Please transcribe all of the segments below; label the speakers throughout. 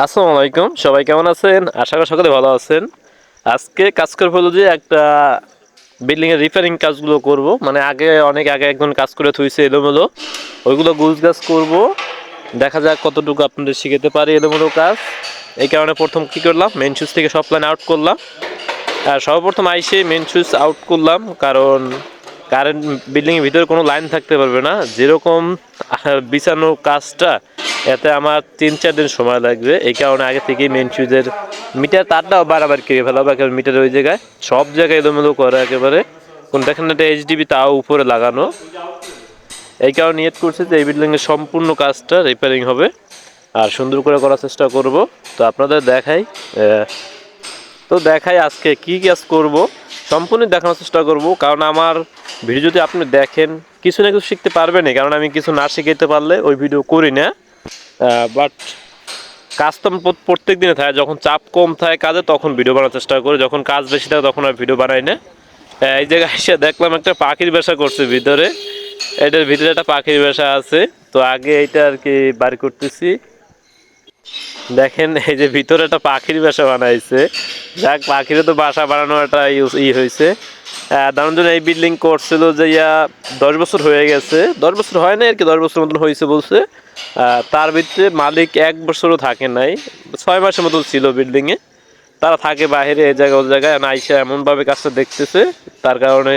Speaker 1: আসসালামু আলাইকুম, সবাই কেমন আছেন? আশা করি সকলে ভালো আছেন। আজকে কাজ করব যে একটা বিল্ডিং এর রিপেয়ারিং কাজগুলো করব। মানে আগে অনেক আগে একজন কাজ করে থুইছে এলোমেলো। ওইগুলো গুজ গাছ করব। দেখা যাক কতটুকু আপনাদের শিখাতে পারি এলোমেলো কাজ। এই কারণে প্রথম কি করলাম? মেন সুইচ থেকে সব প্ল্যান আউট করলাম। আর সর্বপ্রথম আইসে মেন সুইচ আউট করলাম। কারণ কারেন্ট বিল্ডিং এর ভিতরে কোনো লাইন থাকতে পারবে না। যেরকম বিছানো কাজটা এতে আমার তিন, চার দিন সময় লাগবে। এই কারণে আগে থেকেই মেন সুইচের মিটার তারটাও বারবার কেড়ে ফেলা হবে মিটার ওই জায়গায়। সব জায়গায় এলোমেলো করা একেবারে। কোন দেখেন একটা এইচডিবি তাও উপরে লাগানো। এই কারণে নিয়ত করছি যে এই বিল্ডিংয়ের সম্পূর্ণ কাজটা রিপেয়ারিং হবে। আর সুন্দর করে করার চেষ্টা করব। তো আপনাদের দেখাই তো দেখাই আজকে কি কাজ করব। সম্পূর্ণ দেখানোর চেষ্টা করব। কারণ আমার ভিডিও যদি আপনি দেখেন, কিছু না কিছু শিখতে পারবেন কারণ আমি কিছু না শিখাইতে পারলে ওই ভিডিও করি না। বাট কাজ তো প্রত্যেক দিনে থাকে। যখন চাপ কম থাকে কাজে, তখন ভিডিও বানানোর চেষ্টা করি। যখন কাজ বেশি থাকে, তখন আর ভিডিও বানাই না। এই জায়গায় এসে দেখলাম একটা পাখির ব্যবসা করছে ভিতরে। এটার ভিতরে একটা পাখির ব্যবসা আছে। তো আগে এটা আর কি বার করতেছি। দেখেন, এই যে ভিতরে একটা পাখির বাসা বানাইছে। যাক, পাখিরও তো বাসা বানানো একটা ই হয়েছে দারুণ এই বিল্ডিং করছিল যে ইয়া দশ বছর হয়ে গেছে। দশ বছর হয় না আর কি, দশ বছর মতন হয়েছে বলছে। তার ভিতরে মালিক এক বছরও থাকে নাই। ছয় মাসের মতন ছিল বিল্ডিংয়ে তারা থাকে বাইরে, এই জায়গায়, ওই জায়গায়। আইসা এমনভাবে কাজটা দেখতেছে। তার কারণে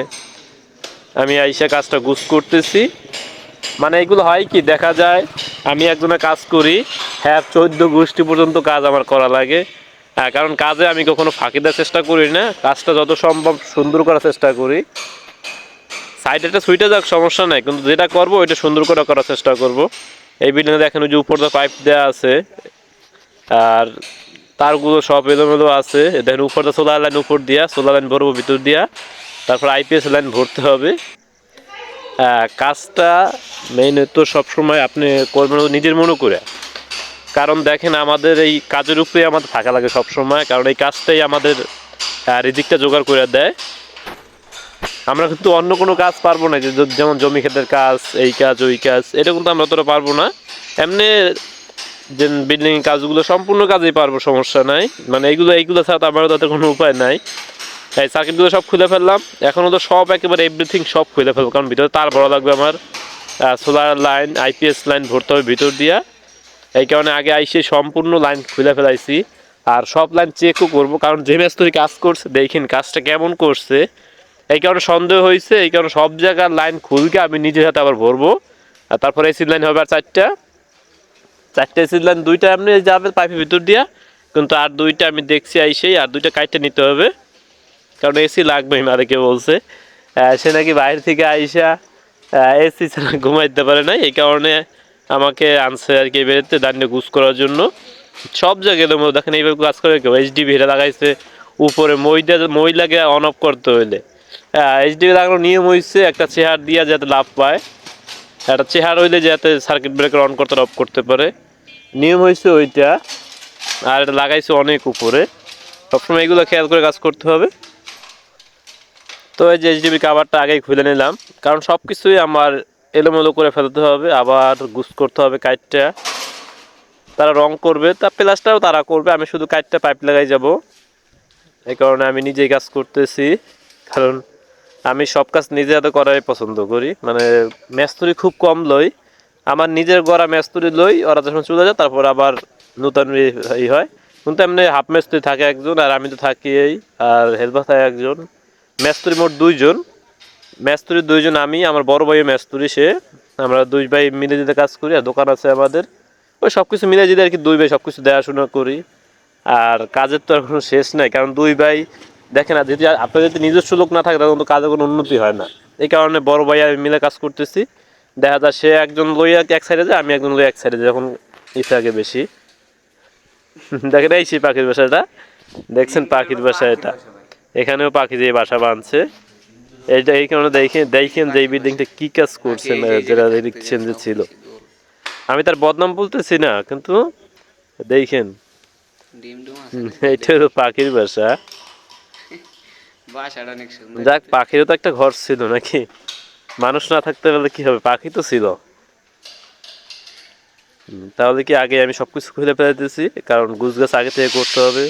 Speaker 1: আমি আইসা কাজটা গুছ করতেছি। মানে এগুলো হয় কি, দেখা যায় আমি একজনের কাজ করি হ্যাঁ চোদ্দ গোষ্ঠী পর্যন্ত কাজ আমার করা লাগে। হ্যাঁ কারণ কাজে আমি কখনো ফাঁকি দেওয়ার চেষ্টা করি না, কাজটা যত সম্ভব সুন্দর করার চেষ্টা করি। সাইডে একটা সুইটে যাক, সমস্যা নাই, কিন্তু যেটা করব ওইটা সুন্দর করে করার চেষ্টা করব। এই বিল্ডিংয়ে দেখেন ওই যে উপর পাইপ দেওয়া আছে, আর তারগুলো সব এলোমেলো আছে। দেখেন উপর সোলার লাইন উপর দিয়া সোলার লাইন ভরবো ভিতর দিয়া, তারপর আইপিএস লাইন ভরতে হবে। কাজটা মেইন তো সবসময় আপনি করবেন নিজের মনে করে। কারণ দেখেন আমাদের এই কাজের উপরে আমাদের থাকা লাগে সবসময়, কারণ এই কাজটাই আমাদের রিজিকটা জোগাড় করে দেয়। আমরা কিন্তু অন্য কোনো কাজ পারব না যেমন জমি ক্ষেতের কাজ, এই কাজ, ওই কাজ, এটা কিন্তু আমরা অতটা পারব না। এমনি যে বিল্ডিং কাজগুলো সম্পূর্ণ কাজেই পারব, সমস্যা নাই। মানে এইগুলো এইগুলো ছাড়া তো আমারও তাতে কোনো উপায় নাই। এই সার্কিটগুলো সব খুলে ফেললাম। এখনও তো সব একেবারে এভরিথিং সব খুলে ফেলব, কারণ ভিতরে তার বড় লাগবে আমার সোলার লাইন আইপিএস লাইন ভরতে হবে ভিতর দিয়া। এই কারণে আগে আইসে সম্পূর্ণ লাইন খুলে ফেলাইছি। আর সব লাইন চেকও করব, কারণ যে মেস্তরি কাজ করছে, দেখেন কাজটা কেমন করছে। এই কারণে সন্দেহ হয়েছে, এই কারণে সব জায়গার লাইন খুলকে আমি নিজের হাতে আবার ভরবো। আর তারপরে এসি লাইন হবে আর চারটা। চারটে এসি লাইন দুইটা এমনি যাবে পাইপের ভিতর দিয়া, কিন্তু আর দুইটা আমি দেখছি আইসেই, আর দুইটা কাইটে নিতে হবে। কারণ এসি লাগবে মালিকে বলছে? সে নাকি বাইরে থেকে আইসা এসি ছাড়া ঘুমাইতে পারে না এই কারণে আমাকে আনছে আর কি বেরোতে দাঁড়িয়ে গুছ করার জন্য। সব জায়গায় তো দেখেন এইভাবে কাজ করে কেউ এইচডিবি হেরে লাগাইছে, উপরে মই লাগে অন অফ করতে হইলে। এইচডিবি লাগানোর নিয়ম হয়েছে একটা চেহার দিয়া যাতে লাভ পায়, একটা চেহার হইলে যাতে সার্কিট ব্রেকার অন করতে অফ করতে পারে। নিয়ম হয়েছে ওইটা, আর এটা লাগাইছে অনেক উপরে। সবসময় এগুলো খেয়াল করে কাজ করতে হবে। তো এই যে এইচডিবি কাভারটা আগেই খুলে নিলাম। কারণ সব কিছুই আমার এলোমেলো করে ফেলতে হবে, আবার গুস করতে হবে কাইটটা তারা রং করবে, তা প্লাসটাও তারা করবে, আমি শুধু কাইটটা পাইপ লাগাই যাব। এই কারণে আমি নিজেই কাজ করতেছি, কারণ আমি সব কাজ নিজে হাতে করাই পছন্দ করি। মানে মেস্তুরি খুব কম লই, আমার নিজের গড়া মেস্তুরি লই, ওরা যখন চলে যায়, তারপর আবার নতুন ই হয়। কিন্তু এমনি হাফ মেস্তুরি থাকে একজন, আর আমি তো থাকি এই, আর হেল্পার থাকে একজন। মেস্তুরি মোট দুইজন। মেস্তুরি দুইজন আমি, আমার বড় ভাই মেস্তুরি, সে। আমরা দুই ভাই মিলে যেতে কাজ করি, আর দোকান আছে আমাদের। ওই সব কিছু মিলে যেতে আর কি দুই ভাই সব কিছু দেখাশোনা করি। আর কাজের তো কোনো শেষ নাই, কারণ দুই ভাই, দেখেন আর যদি আপনার যদি নিজস্ব লোক না থাকে তখন তো কাজে কোনো উন্নতি হয় না। এই কারণে বড় ভাই আমি মিলে কাজ করতেছি। দেখা যায় সে একজন লইয়া এক সাইডে যায়, আমি একজন লইয়া এক সাইডে যাই যখন ই থাকে বেশি। দেখেন, এই সেই পাখির বাসাটা দেখছেন পাখির বাসা এটা। এখানেও পাখি দিয়ে বাসা বাঁধছে। এইটা এই কারণে দেখেন দেখেন যে এই বিল্ডিংটা কি কাজ করছে না যেটা দেখছেন যে ছিল। আমি তার বদনাম বলতেছি না কিন্তু দেখেন। এইটা হলো পাখির বাসা। যাক পাখিরও তো একটা ঘর ছিল নাকি? মানুষ না থাকতে পারলে কি হবে? পাখি তো ছিল। তাহলে কি আগে আমি সব কিছু খুলে ফেলাইতেছি কারণ গুছ গাছ আগে থেকে করতে হবে।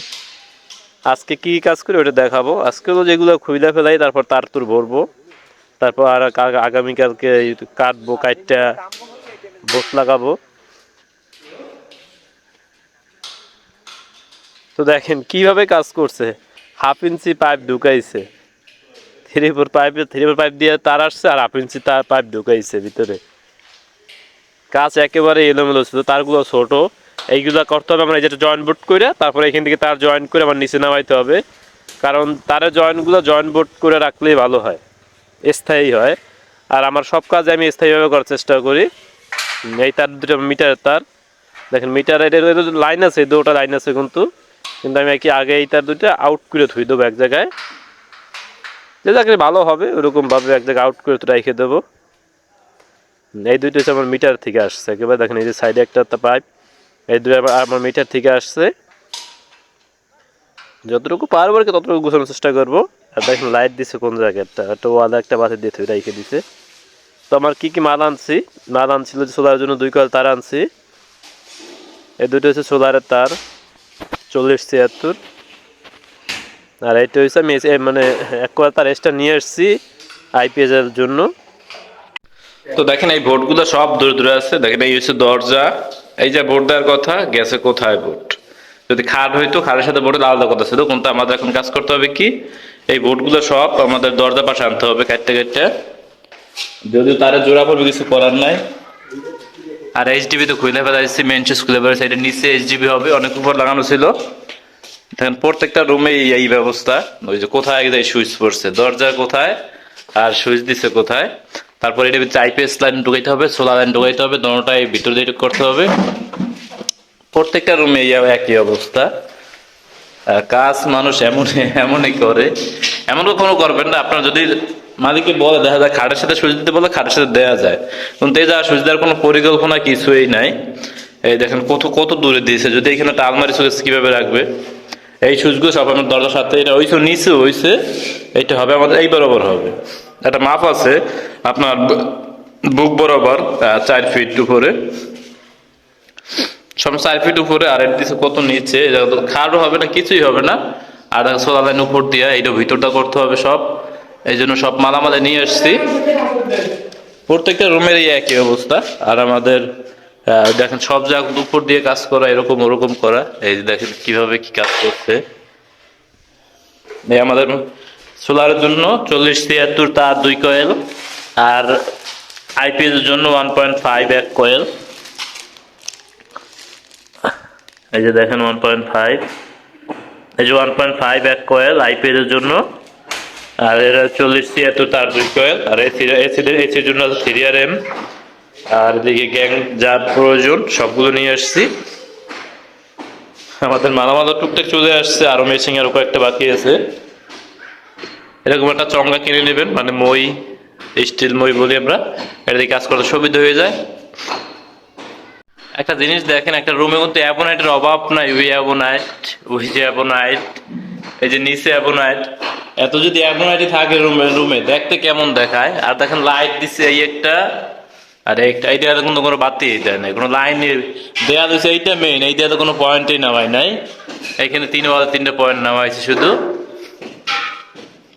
Speaker 1: আজকে কি কাজ করি ওটা দেখাবো। আজকেও যেগুলো খুলে ফেলাই, তারপর তার তুর ভরবো। তারপর আর আগামীকালকে কাটবো কাটটা বোট লাগাবো। তো দেখেন, কীভাবে কাজ করছে? হাফ ইঞ্চি পাইপ ঢুকাইছে। Three four pipe three four pipe দিয়ে তার আসছে আর হাফ ইঞ্চি তার পাইপ ঢুকাইছে ভিতরে। কাজ একেবারে এলোমেলো ছিল, তারগুলো ছোট। এইগুলো করতে হবে, আমরা এই যেটা জয়েন্ট বোর্ড করে তারপরে এখান থেকে তার জয়েন্ট করে আমার নিচে নামাইতে হবে। কারণ তারের জয়েন্টগুলো জয়েন্ট বোর্ড করে রাখলেই ভালো হয়, স্থায়ী হয়। আর আমার সব কাজ আমি স্থায়ীভাবে করার চেষ্টা করি। এই তার দুটো মিটারের তার। দেখেন মিটার এটা লাইন আছে দুটো লাইন আছে কিন্তু। কিন্তু আমি কি আগে এই তার দুটো আউট করে থুই দেবো এক জায়গায়? যে জায়গায় ভালো হবে, ওরকমভাবে এক জায়গায় আউট করে রেখে দেবো। এই দুইটা হচ্ছে আমার মিটার থেকে আসছে। একেবারে দেখেন এই যে সাইডে একটা পাইপ এই আবার আমার মিটার থেকে আসছে। যতটুকু পারব আর কি, ততটুকু গোছানোর চেষ্টা করব। আর দেখেন লাইট দিছে কোন জায়গায় একটা ওয়ালে একটা বাতি দিয়ে থুই রেখে দিছে। তো আমার কি কি মাল আনছি? মাল আনছিল যে সোলারের জন্য দুই কয়েল তার আনছি। এই দুটো হচ্ছে সোলারের তার, চল্লিশ ছিয়াত্তর। আর এইটা হচ্ছে আমি মানে এক কয়েল তার এক্সট্রা নিয়ে এসেছি আইপিএস এর জন্য।
Speaker 2: তো দেখেন এই বোর্ডগুলো সব দূরে দূরে আছে। দেখেন এই হচ্ছে দরজা। এই যে বোর্ড দেওয়ার কথা, গেছে কোথায় বোর্ড যদি খাট হইতো, খাটের সাথে বোর্ডের আলাদা কথা ছিল, কিন্তু আমাদের এখন কাজ করতে হবে কি? এই বোর্ডগুলো সব আমাদের দরজা পাশে আনতে হবে কাটতে কাটতে যদিও তারা জোড়া পড়বে কিছু করার নাই। আর এইচডিবি তো খুলে ফেলাইছি মেন সুইচ খুলে এটা নিচে এইচডিবি হবে, অনেক উপর লাগানো ছিল। দেখেন, প্রত্যেকটা রুমে এই ব্যবস্থা। ওই যে কোথায় এই সুইচ পড়ছে? দরজা কোথায়? আর সুইচ দিছে কোথায়? তারপর এটা ভিতরে আইপিএস লাইন ঢুকাইতে হবে সোলার লাইন ঢুকাইতে হবে, দোনোটাই ভিতর দিয়ে করতে হবে। প্রত্যেকটা রুমে একই অবস্থা। কাজ মানুষ এমন, এমনই করে। এমন কখনো করবেন না। আপনার যদি মালিককে বলে, দেখা যায় খাটের সাথে সুইচ দিতে বলে খাটের সাথে দেওয়া যায়। কিন্তু এই যা সুইচ দেওয়ার কোনো পরিকল্পনা কিছুই নাই। এই দেখেন কত কত দূরে দিয়েছে। যদি এখানে একটা আলমারি সুইচ কীভাবে রাখবে? এই সুইচগুলো সব আমার দরজার সাথে, এটা ওইসব নিচে হইছে, এইটা হবে আমাদের এই বরাবর হবে। একটা মাপ আছে, আপনার বুক বরাবর চার ফিট উপরে। সব চার ফিট উপরে, আর এর দিকে কত নিচে খাড়ও হবে না, কিছুই হবে না। আর সোলার লাইন উপর দিয়ে, এইটা ভিতরটা করতে হবে সব। এই জন্য সব মালামালে নিয়ে এসছি প্রত্যেকটা রুমের এই একই অবস্থা। আর আমাদের দেখেন সব জায়গা উপর দিয়ে কাজ করা, এরকম ওরকম করা। এই দেখেন কীভাবে কি কাজ করছে। এই আমাদের সোলারের জন্য চল্লিশ তিয়াত্তর তার দুই কয়েল আর আইপিএস জন্য ওয়ান পয়েন্ট ফাইভ এক কয়েল। এই যে দেখেন ওয়ান পয়েন্ট ফাইভ এই যে ওয়ান পয়েন্ট ফাইভ এক কয়েল আইপিএস এর জন্য। আর এরা চল্লিশ তিয়াত্তর তার দুই কয়েল। আর এসি এসিদের এসির জন্য থ্রি আর এম। আর এদিকে গ্যাং যা প্রয়োজন, সবগুলো নিয়ে আসছি। আমাদের মালামাল টুকটাক চলে আসছে, আরও মেশিং আরও কয়েকটা বাকি আছে। এরকম একটা চঙ্গা কিনে নেবেন মানে মই, স্টিল মই বলি আমরা, এটা দিয়ে কাজ করতে সুবিধা হয়ে যায়। একটা জিনিস দেখেন, একটা রুমে কিন্তু অ্যাবোনাইটের অভাব নাই, উই অ্যাবোনাইট উই যে অ্যাবোনাইট এই যে নিচে অ্যাবোনাইট এত যদি অ্যাবোনাইটই থাকে রুমে রুমে, দেখতে কেমন দেখায়? আর দেখেন লাইট দিছে এই একটা, আর একটা, এইটা তো কোনো বাতি দেয় নাই, কোনো লাইন দেয়া দিছে এইটা মেইন এই দেওয়া তো কোনো পয়েন্টই নামাই নাই। এখানে তিন তিনটে পয়েন্ট নামাইছে শুধু।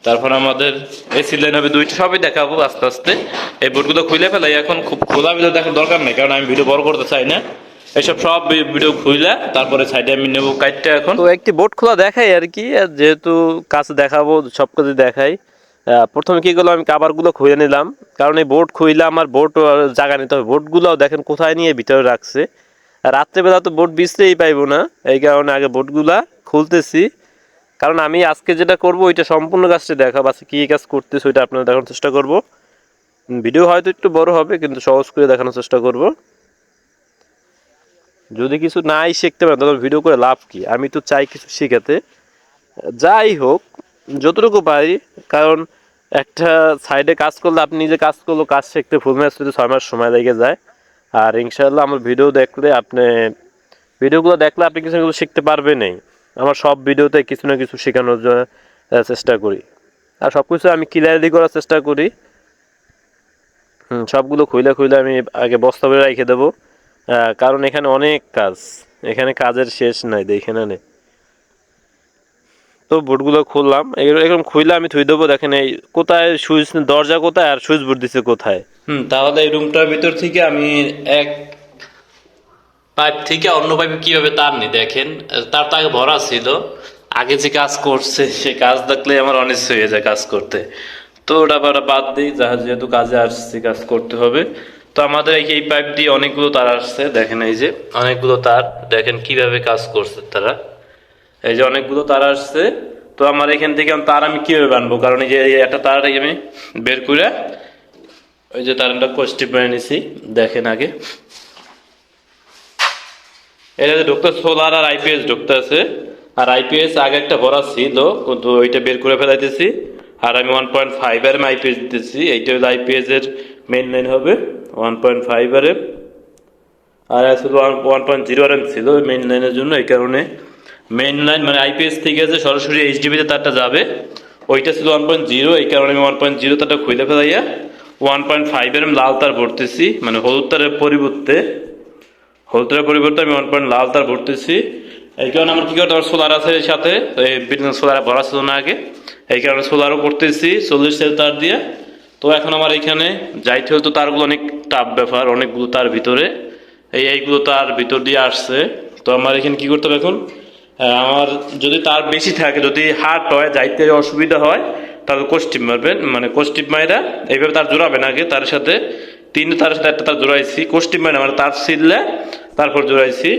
Speaker 2: তারপর আমাদের এই লাইন হবে দুইটা, সবই দেখাবো আস্তে আস্তে। এই বোর্ডগুলো খুলে ফেলাই, এখন খুব খোলা ভিডিও দেখার দরকার নেই, কারণ আমি ভিডিও বড় করতে চাই না। এইসব সব ভিডিও খুইলা, তারপরে সাইডে আমি নেব কাইটটা এখন।
Speaker 1: তো একটি বোর্ড খোলা দেখাই আর কি যেহেতু কাজ দেখাবো, সব কাজে দেখাই। প্রথমে কি করলাম, আমি কাবারগুলো খুলে নিলাম, কারণ এই বোর্ড খুইলে আমার বোর্ড জায়গা নিতে হবে। বোর্ডগুলোও দেখেন কোথায় নিয়ে ভিতরে রাখছে। রাত্রেবেলা তো বোর্ড বিছতেই পাইবো না, এই কারণে আগে বোর্ডগুলা খুলতেছি। কারণ আমি আজকে যেটা করব, ওইটা সম্পূর্ণ কাজটা দেখাবো। আজকে কী কাজ করতেছে, ওইটা আপনারা দেখানোর চেষ্টা করব। ভিডিও হয়তো একটু বড় হবে, কিন্তু সহজ করে দেখানোর চেষ্টা করব। যদি কিছু নাই শিখতে পারেন, তাহলে ভিডিও করে লাভ কি? আমি তো চাই কিছু শিখাতে। যাই হোক, যতটুকু পারি, কারণ একটা সাইডে কাজ করলে, আপনি নিজে কাজ করলেও কাজ শিখতে ফুল ম্যাচ যদি ছয় মাস সময় লেগে যায়। আর ইনশাল্লাহ আমার ভিডিও দেখলে আপনি, ভিডিওগুলো দেখলে আপনি কিছু কিছু শিখতে পারবেনই। আমার সব ভিডিওতে কিছু না কিছু শেখানোর জন্য চেষ্টা করি। আর সব কিছু আমি ক্লিয়ারলি করার চেষ্টা করি। সবগুলো খুইলে খুইলে আমি আগে বস্তা করে রেখে দেবো। কারণ এখানে অনেক কাজ। এখানে কাজের শেষ নাই, দেখে না। তো বোর্ডগুলো খুললাম। এগুলো এরকম খুললে আমি থুই দেবো, দেখেন এই কোথায় সুইচ দরজা কোথায় আর সুইচ বোর্ড দিচ্ছে কোথায়? হুম, তাহলে এই রুমটার ভিতর থেকে আমি এক পাইপ থেকে অন্য পাইপে কীভাবে তার নি দেখেন, তার তো আগে ভরা ছিল। আগে যে কাজ করছে, সে কাজ দেখলে আমার অনিচ্ছ হয়ে যায় কাজ করতে। তো ওটা আবার বাদ দিই, যাহা যেহেতু কাজে আসছে, কাজ করতে হবে। তো আমাদের এই পাইপ দিয়ে অনেকগুলো তার আসছে, দেখেন এই যে, অনেকগুলো তার। দেখেন কীভাবে কাজ করছে তারা। এই যে অনেকগুলো তার আসছে। তো আমার এখান থেকে তার আমি কীভাবে বানবো? কারণ এই যে একটা তার আমি বের করে ওই যে তারটা কষ্টি পেয়ে নিছি, দেখেন আগে। এটা যে ঢুকতে সোলার আর আইপিএস ঢুকতে আছে, আর আইপিএস আগে একটা ভরা ছিল, কিন্তু ওইটা বের করে ফেলাইতেছি। আর আমি ওয়ান পয়েন্ট ফাইভ আর আইপিএস দিতেছি, এইটা হলো আইপিএস এর মেইন লাইন হবে ওয়ান পয়েন্ট ফাইভ আর আর আসলে ওয়ান ওয়ান পয়েন্ট জিরো আর ছিল মেইন লাইনের জন্য, এই কারণে। মেইন লাইন মানে আইপিএস থেকে যে সরাসরি এইচডিবিতে তারটা যাবে, ওইটা ছিল ওয়ান পয়েন্ট জিরো এই কারণে আমি ওয়ান পয়েন্ট জিরো তারটা খুলে ফেলাইয়া ওয়ান পয়েন্ট ফাইভের আমি লাল তার ভরতেছি মানে হলুদ তারের পরিবর্তে। হলুদের পরিবর্তে আমি ওয়ান পয়েন্ট লাল তার ভরতেছি। এই কারণে আমার কি করতে আমার সোলার আছে এর সাথে। সোলার ভরা ছিল না আগে। এই কারণে সোলারও করতেছি চল্লিশ সেল তার দিয়ে। তো এখন আমার এখানে যাইতে হতো তারগুলো অনেক টাফ ব্যাপার, অনেকগুলো তার ভিতরে। এই এইগুলো তার ভিতর দিয়ে আসছে। তো আমার এখানে কি করতে হবে এখন? আমার যদি তার বেশি থাকে, যদি হার্ট হয়, যাইতে অসুবিধা হয়, তাহলে কোষ্টিপ মারবেন। মানে কোষ্টিপ মাইরা এইভাবে তার জোড়াবেন আগে তার সাথে। তিনটে তার সাথে একটা তার জোড়াইছি কোষ্টিপ মাইরা মানে তার ছিললে তারপর জোড়াইছি।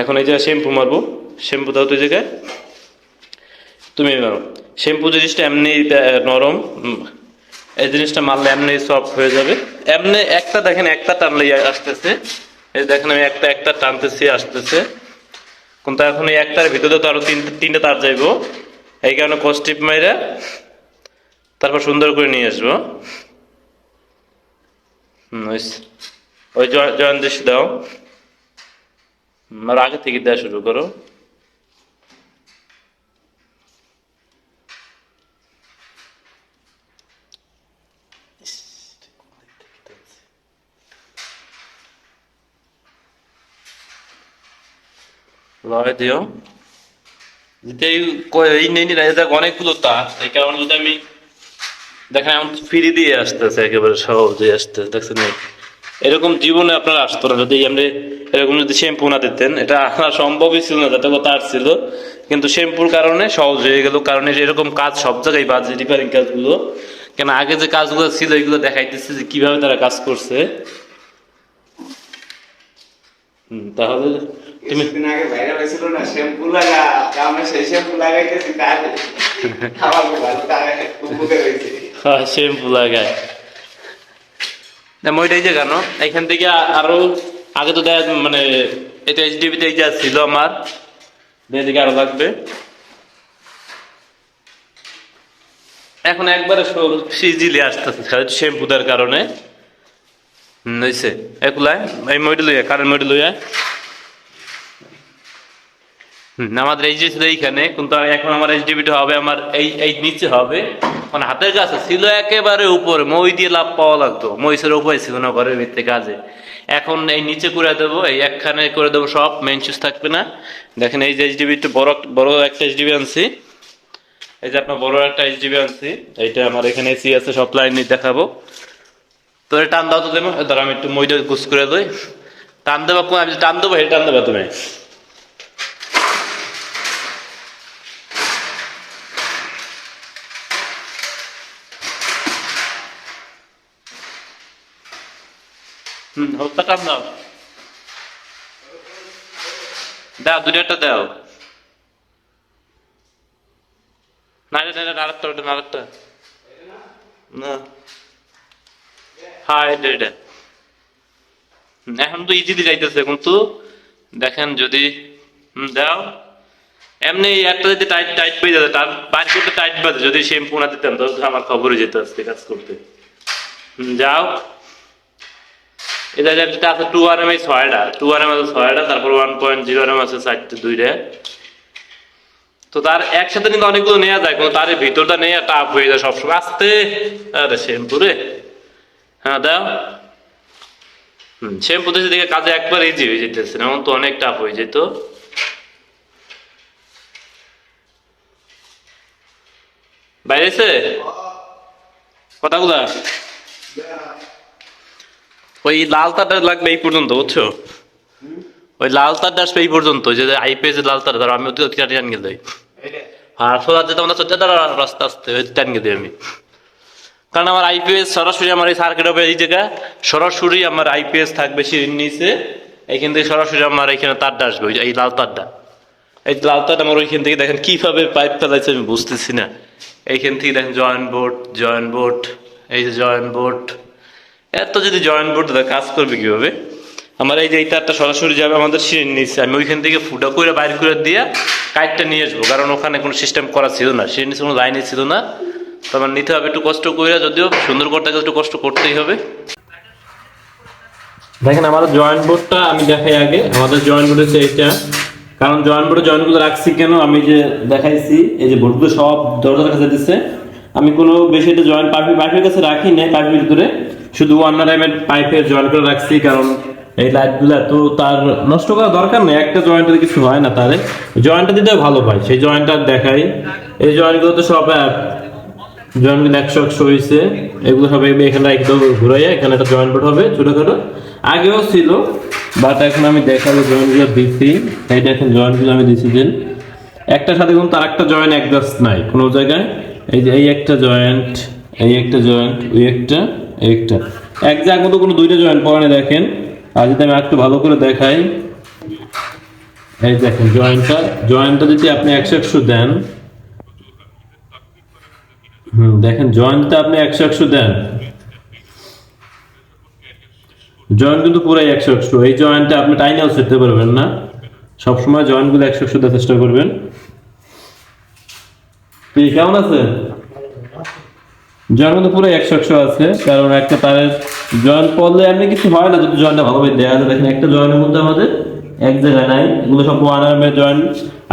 Speaker 1: এখন এই জায়গায় শ্যাম্পু মারবো। শ্যাম্পু দাও তো এই জায়গায়। তুমি মারো। শ্যাম্পু জিনিসটা এমনি নরম। এই জিনিসটা মারলে এমনি সফট হয়ে যাবে। এমনি একটা দেখেন, একটা টানলে আসতেছে। এই দেখেন, আমি একটা একটা টানতেছি, আসতেছে। কিন্তু এখন এই একটার ভিতরে তো আরও তিনটে তিনটে তার যাইবো। এই কারণে কস্টিপ মাইরা তারপর সুন্দর করে নিয়ে আসব। ওই স- ওই জয়- জয়েন দিস দাও হুম, আর আগে থেকে দেওয়া শুরু করো লয় দিও দেখ অনেকগুলো তার এই কারণে যদি আমি দেখেন, এখন ফ্রি দিয়ে আসতেছে, একেবারে সহজে আসতেছে, দেখছেন এরকম জীবনে আপনার আসতো না যদি আপনি এরকম যদি শ্যাম্পু না দিতেন, এটা আনা সম্ভবই ছিল না, যাতে তার ছিল। কিন্তু শ্যাম্পুর কারণে সহজ হয়ে গেল, কারণ এরকম কাজ সব জায়গায় বাজে রিপেয়ারিং কাজগুলো, কেন আগে যে কাজগুলো ছিল, এগুলো দেখাইতেছে যে কীভাবে তারা কাজ করছে। তাহলে তুমি
Speaker 3: শ্যাম্পু লাগা সেই শ্যাম্পু লাগাইতেছি
Speaker 1: হ্যাঁ শ্যাম্পু লাগায় না ওইটাই যে কেন এখান থেকে আরও আগে তো দেখ মানে এটা এইচডিবি তে যা ছিল আমার এদিকে আরও লাগবে। এখন একবারে সিজিলি আসতেছে শ্যাম্পু দেওয়ার কারণে। হয়েছে এগুলাই এই মইটা লইয়া কারেন্ট মইটা লইয়া। হুম, আমাদের এই যে ছিল এইখানে কিন্তু এখন আমার এইচডিবিটা হবে আমার এই এই নিচে হবে। মানে হাতের কাছে ছিল একেবারে উপরে, মই দিয়ে লাভ পাওয়া লাগতো। মহিষের উপায় ছিল না ঘরের ভিতরে কাজে। এখন এই নিচে করে দেবো, এই একখানে করে দেবো সব মেন সুইচ থাকবে না। দেখেন এই যে এইচডিবি একটু বড় বড় একটা এইচডিবি আনছি। এই যে আপনার বড় একটা এইচডিবি আনছি। এইটা আমার এখানে এসি আছে, সব লাইন দেখাবো। তো টান দাও তো দেবো ধরো আমি একটু মইটা গুছ করে দই। টান দেবো আমি টান দেবো এটা টান দেবো তুমি। হুম দাও দাও। দাও এখন তো ইজিলি যাইতেছে, কিন্তু দেখেন যদি দাও। এমনি একটা যদি টাইট টাইট পেয়ে যেত, তার বাইর টাইট বাজে, যদি শ্যাম্পু না দিতাম তাহলে আমার খবরই যেত আজকে কাজ করতে। যাও। এটা যেটা আছে টু আর এম এই ছয়টা। টু আর এম আছে ছয়টা, তারপর ওয়ান পয়েন্ট জিরো আর এম আছে চারটে, দুইটা। তো তার একসাথে কিন্তু অনেকগুলো নেওয়া যায়, কিন্তু তার ভিতরটা নেওয়া টাফ হয়ে যায় সবসময়। আস্তে! আরে, শ্যাম্পু হ্যাঁ দাও। হুম, শ্যাম্পু দিতে দিকে কাজে একবার ইজি হয়ে যেতেছে, না তো অনেক টাফ হয়ে যেত। বাইরেছে কথাগুলা? ওই লাল তারটা লাগবে এই পর্যন্ত বুঝছ? ওই লাল তারটা আসবে এই পর্যন্ত যে আইপিএস লাল তার ধরো আমি ওদিকে টান টান গেলে আর সোলার যেতে আমাদের চোদ্দ রাস্তা আসতে ওই টান গেলে আমি। কারণ আমার আইপিএস সরাসরি আমার এই সার্কিট হবে এই জায়গা সরাসরি আমার আইপিএস থাকবে সিঁড়ির নিচে এইখান থেকে সরাসরি আমার এখানে তারটা আসবে ওই এই লাল তারটা। এই লাল তারটা আমার ওইখান থেকে দেখেন কীভাবে পাইপ ফেলাইছে আমি বুঝতেছি না। এইখান থেকে দেখেন জয়েন্ট বোর্ড জয়েন্ট বোর্ড এই যে জয়েন্ট বোর্ড এত যদি জয়েন্ট বোর্ড কাজ করবে কীভাবে? আমার এই যে এই তারটা সরাসরি যাবে, আমাদের সিঁড়ির নিচে। আমি ওইখান থেকে ফুটা করে বাইর করে দিয়ে কাইটটা নিয়ে আসব, কারণ ওখানে কোনো সিস্টেম করা ছিল না। সিঁড়ির নিচে কোনো লাইনই ছিল না। তো আমার নিতে হবে একটু কষ্ট করে যদিও সুন্দর করতে একটু কষ্ট করতেই হবে। দেখেন আমাদের জয়েন্ট বোর্ডটা আমি দেখাই আগে। আমাদের জয়েন্ট বোর্ড হচ্ছে এইটা। কারণ জয়েন্ট বোর্ডে জয়েন্টগুলো রাখছি কেন? আমি যে দেখাইছি, এই যে বোর্ডগুলো সব দরজার কাছে দিচ্ছে আমি কোনো বেশি এটা জয়েন্ট পাইপের পাইপের কাছে রাখি নাই পাইপের ভিতরে। শুধু ওয়ান টাইমের পাইপের জয়েন্ট করে রাখছি, কারণ এই লাইটগুলো তো তার নষ্ট করার দরকার নেই, একটা জয়েন্টের কিছু হয় না তারে। জয়েন্টটা দিতে ভালো পাই সেই জয়েন্টটা দেখাই। এই জয়েন্টগুলো তো সব জয়েন্ট একশো একশো হয়েছে এগুলো সব এখানে একদম ঘুরাইয়া এখানে একটা জয়েন্ট বোর্ড হবে, ছোটখাটো। আগেও ছিল বাট এখন আমি দেখাবো জয়েন্টগুলো দিচ্ছি। এইটা এখন জয়েন্টগুলো আমি দিচ্ছি দিন একটার সাথে কিন্তু তার একটা জয়েন্ট অ্যাডজাস্ট নাই কোনো জায়গায়। এই যে এই একটা জয়েন্ট এই একটা জয়েন্ট ওই একটা, এই একটা। এক জায়গার মতো কোনো দুইটা জয়েন্ট পড়ে দেখেন। আর যদি আমি একটু ভালো করে দেখাই, এই দেখেন জয়েন্টটা জয়েন্টটা যদি আপনি একশো একশো দেন, হুম, দেখেন জয়েন্টটা আপনি একশো একশো দেন। জয়েন্ট কিন্তু পুরাই একশো একশো। এই জয়েন্টটা আপনি টাইনেও সেরতে পারবেন না। সবসময় জয়েন্টগুলো একশো একশো দেওয়ার চেষ্টা করবেন। কেমন আছে পুরো একশো একশো আছে, কারণ একটা তারের পড়লে এমনি কিছু হয় না, যদি ভালোভাবে দেওয়া যায়। দেখেন, একটা মধ্যে আমাদের এক জায়গায় নাই, এগুলো সব ওয়ান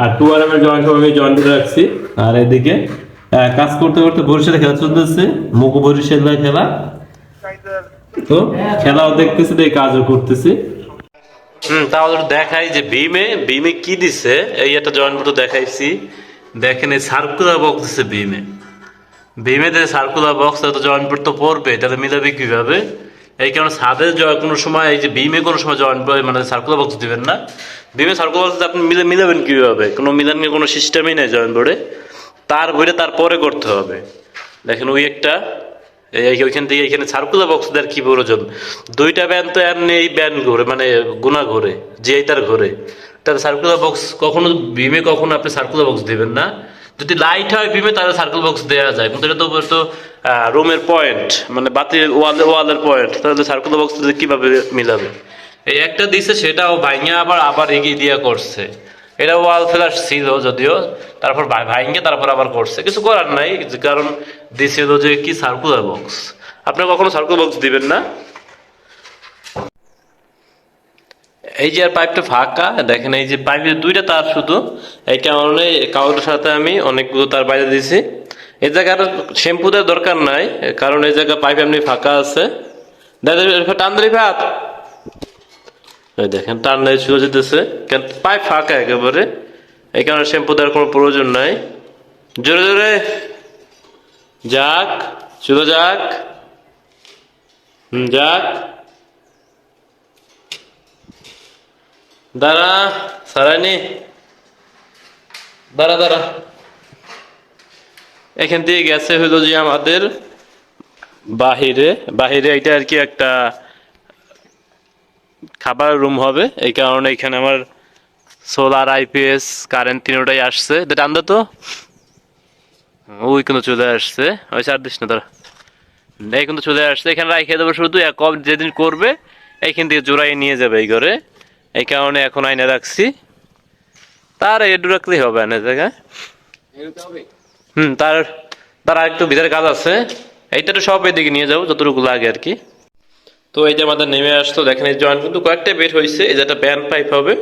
Speaker 1: আর টু রাখছি। আর এদিকে কাজ করতে করতে বরিশালে খেলা চলতেছে খেলা। তো, খেলাও দেখতেছি, দিয়ে কাজও করতেছি। হুম, তাহলে দেখাই যে বিমে বিমে কি দিছে, এই একটা জয়েন্ট দেখাইছি। দেখেন এই সার্কুলার বক্স আছে বিমে বিমে যে সার্কুলার বক্স তো জয়েন্ট বোর্ড তো পড়বে তাহলে মিলাবে কীভাবে? এই কারণে ছাদের জয় কোনো সময়, এই যে বিমে কোনো সময় জয়েন্ট মানে সার্কুলার বক্স দেবেন না। বিমে সার্কুলার বক্স আপনি মিলে মিলাবেন কীভাবে? কোনো মিলানোর কোনো সিস্টেমই নেই জয়েন্ট বোর্ডে তার বইটা তারপরে করতে হবে। দেখেন ওই একটা ওইখান থেকে এখানে সার্কুলার বক্স দেওয়ার কি প্রয়োজন? দুইটা ব্যান তো এমনি এই ব্যান ঘুরে মানে গুণা ঘুরে যে এইটার ঘুরে। তাহলে সার্কুলার বক্স কখনো বিমে কখনো আপনি সার্কুলার বক্স দেবেন না। যদি লাইট হয় বিমে তাহলে সার্কুলার বক্স দেওয়া যায়। কিন্তু এটা তো তো রুমের পয়েন্ট মানে বাতির ওয়াল ওয়ালের পয়েন্ট তাহলে সার্কুলার বক্স কীভাবে মিলাবে? এই একটা দিছে, সেটাও ভাইঙা আবার আবার এগিয়ে দিয়া করছে। এটা ওয়াল ফ্ল্যাশ ছিল যদিও, তারপর ভাই- ভাইঙ্গে তারপর আবার করছে। কিছু করার নাই, কারণ দিছিল যে কি সার্কুলার বক্স আপনি কখনো সার্কুলার বক্স দিবেন না? এই যে আর পাইপটা ফাঁকা, দেখেন এই যে পাইপের দুইটা তার শুধু, এই কারণে কাউরের সাথে আমি অনেকগুলো তার বাইরে দিয়েছি। এই জায়গাটা শ্যাম্পু দেওয়ার দরকার নাই, কারণ এই জায়গা পাইপ এমনি ফাঁকা আছে। দাদা টান দিলি ভাত? এই দেখেন, টান নাই চলে যেতেছে। পাইপ ফাঁকা একেবারে। এই কারণে শ্যাম্পু দেওয়ার কোনো প্রয়োজন নাই। জোরে জোরে। যাক, চলে যাক। যাক। দাঁড়া সারানি দাঁড়া দাঁড়া। এখান থেকে গেছে হলো যে আমাদের বাহিরে। বাহিরে এটা আর কি একটা খাবার রুম হবে। এই কারণে এখানে আমার সোলার আইপিএস কারেন্ট তিনটাই আসছে। এটা আন্দা তো? ওই কিন্তু চলে আসছে। ওই চার দিস না তারা এই কিন্তু চলে আসছে। এখানে রাখে দেবো শুধু, এক যেদিন করবে এইখান থেকে জোড়াই নিয়ে যাবে এই ঘরে। এই কারণে এখন আইনে রাখছি। তার এডু রাখলেই হবে না জায়গায়। হুম তার তার আরেকটু ভিতরে কাজ আছে। এইটা তো সব এদিকে নিয়ে যাব যতটুকু লাগে আর কি। তো এই যে আমাদের নেমে আসতো দেখেন এই জয়েন্ট কিন্তু কয়েকটা বের হয়েছে। এই যে একটা ব্যান্ড পাইপ হবে।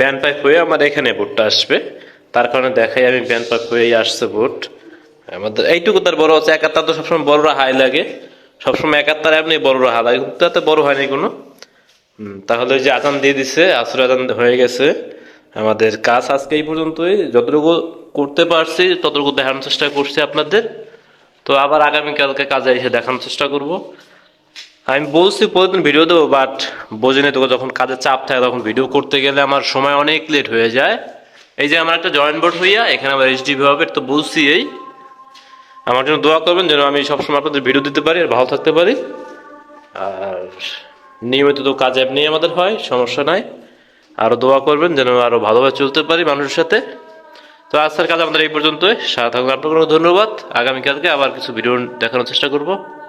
Speaker 1: ব্যান্ড পাইপ হয়ে আমার এখানে বোর্ডটা আসবে। তার কারণে দেখাই আমি ব্যান্ড পাইপ হয়েই আসছে বোর্ড। আমাদের এইটুকু তার বড় হচ্ছে। একাত্তর তো সবসময় বড়রা হাই লাগে। সবসময় একাত্তর এমনি বড়রা হাই লাগে। তাতে বড় হয়নি কোনো। তাহলে যে আজান দিয়ে দিছে, আসর আজান হয়ে গেছে। আমাদের কাজ আজকে এই পর্যন্তই। যতটুকু করতে পারছি, ততটুকু দেখানোর চেষ্টা করছি আপনাদের। তো আবার আগামীকালকে কাজে এসে দেখানোর চেষ্টা করব। আমি বলছি, প্রতিদিন ভিডিও দেবো বাট বোঝেনি তো যখন কাজের চাপ থাকে তখন ভিডিও করতে গেলে আমার সময় অনেক লেট হয়ে যায়। এই যে আমার একটা জয়েন্ট বোর্ড হইয়া, এখানে আমার এইচডিবি হবে, তো বলছি এই। আমার জন্য দোয়া করবেন, যেন আমি সবসময় আপনাদের ভিডিও দিতে পারি আর ভালো থাকতে পারি। আর নিয়মিত তো কাজ এমনি আমাদের হয়, সমস্যা নাই। আরও দোয়া করবেন যেন আরও ভালোভাবে চলতে পারি মানুষের সাথে। তো আজকের কাজ আমাদের এই পর্যন্তই। সারা থাকুন আপনাকে ধন্যবাদ। আগামীকালকে আবার কিছু ভিডিও দেখানোর চেষ্টা করব।